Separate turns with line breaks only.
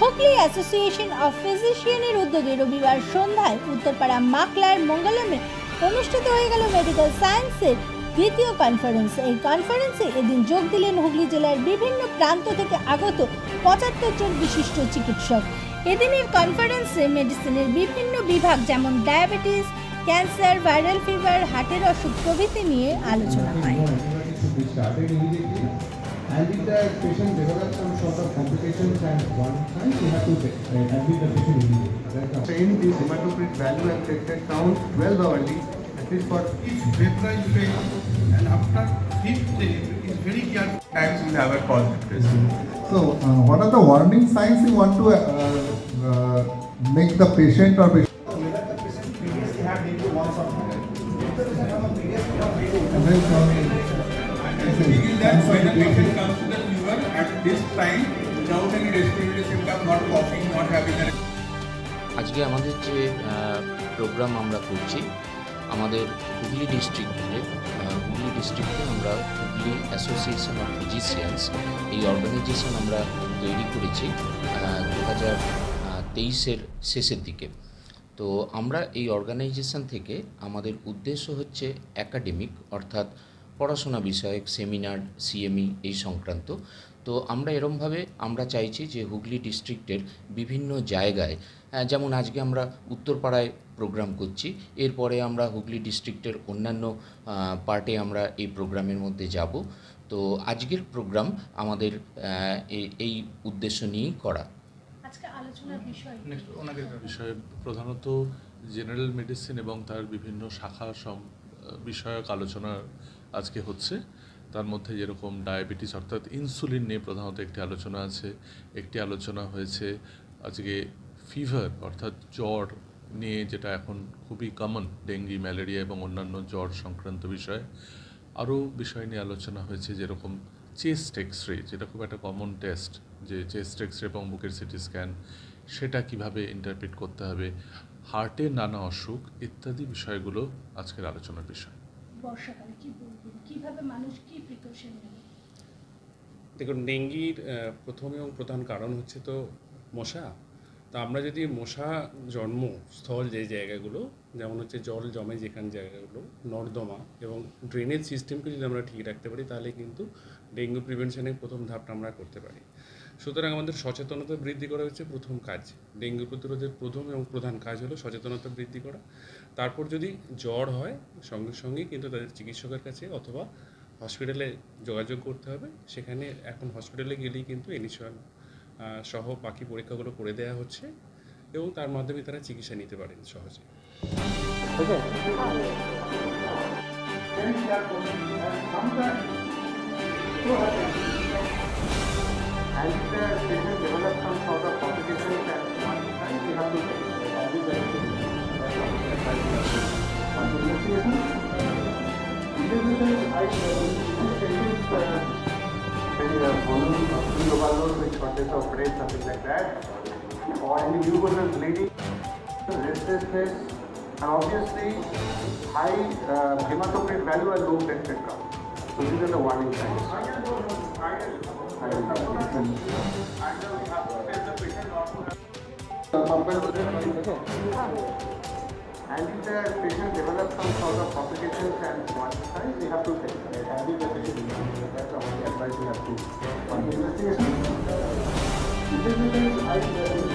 Hooghly association of ফিজিশিয়ানের উদ্যোগে রবিবার সন্ধ্যায় উত্তরপাড়া মাকলার মঙ্গলমে অনুষ্ঠিত হয়ে গেল মেডিকেল সায়েন্সের দ্বিতীয় কনফারেন্স। এই কনফারেন্সে এদিন যোগ দিলেন হুগলি জেলার বিভিন্ন প্রান্ত থেকে আগত পঁচাত্তর জন বিশিষ্ট চিকিৎসক। এদিনের কনফারেন্সে মেডিসিনের বিভিন্ন বিভাগ যেমন ডায়াবেটিস, ক্যান্সার, ভাইরাল ফিভার, হার্টের অসুখ প্রভৃতি নিয়ে আলোচনা হয়।
Should be started immediately. And if the patient develops some sort of complications at one time, we have to uh, admit the patient immediately. That's all.
Train this hematocrit value and platelet count 12 hourly, at least for
each vapor you and after fifth day is very careful.
times we have a positive test.
So, uh, what are the warning signs you want to uh, uh, make the patient or patient? And then,
Begin this time without any respiratory symptom, not coughing, not having a
আজকে আমাদের যে programme আমরা করছি আমাদের Hooghly district ডিস্ট্রিক্টে হুগলি ডিস্ট্রিক্টে আমরা Hooghly association of physicians এই অর্গানাইজেশন আমরা তৈরি করেছি দু হাজার তেইশের শেষের দিকে। তো আমরা এই অর্গানাইজেশন থেকে আমাদের উদ্দেশ্য হচ্ছে একাডেমিক অর্থাৎ পড়াশোনা বিষয়ক সেমিনার সিএমই এই সংক্রান্ত। তো আমরা এরমভাবে আমরা চাইছি যে হুগলি ডিস্ট্রিক্টের বিভিন্ন জায়গায় যেমন আজকে আমরা উত্তরপাড়ায় প্রোগ্রাম করছি এরপরে আমরা হুগলি ডিস্ট্রিক্টের অন্যান্য পার্টে আমরা এই প্রোগ্রামের মধ্যে যাব। তো আজকের প্রোগ্রাম আমাদের এই- উদ্দেশ্য নিয়েই করা।
আজকে আলোচনার বিষয়
বিষয়ে প্রধানত জেনারেল মেডিসিন এবং তার বিভিন্ন শাখা বিষয়ক আলোচনা আজকে হচ্ছে। তার মধ্যে যেরকম ডায়াবেটিস, অর্থাৎ ইনসুলিন নিয়ে প্রধানত একটি আলোচনা আছে। একটি আলোচনা হয়েছে আজকে ফিভার অর্থাৎ জ্বর নিয়ে, যেটা এখন খুবই কমন ডেঙ্গি ম্যালেরিয়া এবং অন্যান্য জ্বর সংক্রান্ত বিষয়। আরও বিষয় নিয়ে আলোচনা হয়েছে যেরকম চেস্ট এক্স রে যেটা খুব একটা কমন টেস্ট যে চেস্ট এক্স রে এবং বুকের সিটি স্ক্যান সেটা কীভাবে ইন্টারপ্রিট করতে হবে হার্টের নানা অসুখ, ইত্যাদি বিষয়গুলো আজকের আলোচনার বিষয়।
বর্ষাকালে কি বলবেন? কীভাবে মানুষ কি প্রিকশন নেবে?
দেখুন, ডেঙ্গির প্রথম এবং প্রধান কারণ হচ্ছে তো মশা। তো আমরা যদি মশা জন্মস্থল যে জায়গাগুলো, যেমন হচ্ছে জল জমে যেখান জায়গাগুলো, নর্দমা এবং ড্রেনেজ সিস্টেমকে যদি আমরা ঠিক রাখতে পারি, তাহলে কিন্তু ডেঙ্গু প্রিভেনশনের প্রথম ধাপটা আমরা করতে পারি। সুতরাং আমাদের সচেতনতা বৃদ্ধি করা হচ্ছে প্রথম কাজ। ডেঙ্গু প্রতিরোধের প্রথম এবং প্রধান কাজ হলো সচেতনতা বৃদ্ধি করা। তারপর যদি জ্বর হয়, সঙ্গে সঙ্গে কিন্তু তাদের চিকিৎসকের কাছে অথবা হসপিটালে যোগাযোগ করতে হবে। সেখানে এখন হসপিটালে গেলেই কিন্তু এনিশন সহ বাকি পরীক্ষাগুলো করে দেওয়া হচ্ছে এবং তার মাধ্যমে তারা চিকিৎসা নিতে পারেন সহজে।
And as the children develop some sort of competition and we have to value benefit on the next reason individual I think uh, women of overload with shortage of breath something like that or any new individual bleeding restlessness and obviously high uh, hematocrit value and low platelet count so these are the warning signs and if the patient develops some sort of complications at one time, we have to take it. And if the patient that's the only advice we have to. On the investigation, investigation, I,